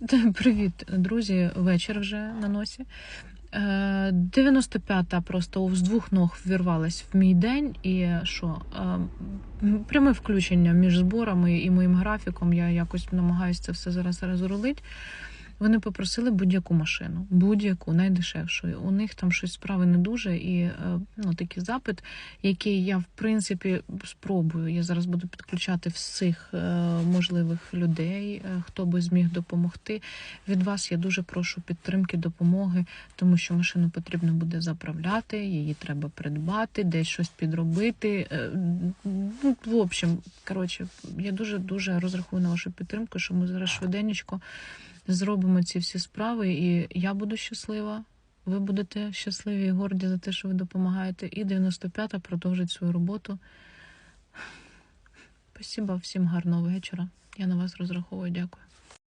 Привіт, друзі. Вечір вже на носі. Е, 95-та просто з двох ног ввірвалась в мій день, і що? е, Пряме включення між зборами і моїм графіком. Я якось намагаюся це все зараз розрулити. Вони попросили будь-яку машину, будь-яку, найдешевшу. У них там щось справи не дуже, і е, ну, такий запит, який я в принципі спробую. Я зараз буду підключати всіх е, можливих людей, е, хто би зміг допомогти. Від вас я дуже прошу підтримки, допомоги, тому що машину потрібно буде заправляти, її треба придбати, десь щось підробити. Ну, в общем, коротше, я дуже дуже розраховую на вашу підтримку, що ми зараз швиденечко зробимо ці всі справи, і я буду щаслива. Ви будете щасливі і горді за те, що ви допомагаєте. І 95-та продовжить свою роботу. Спасибо, всім гарного вечора. Я на вас розраховую. Дякую.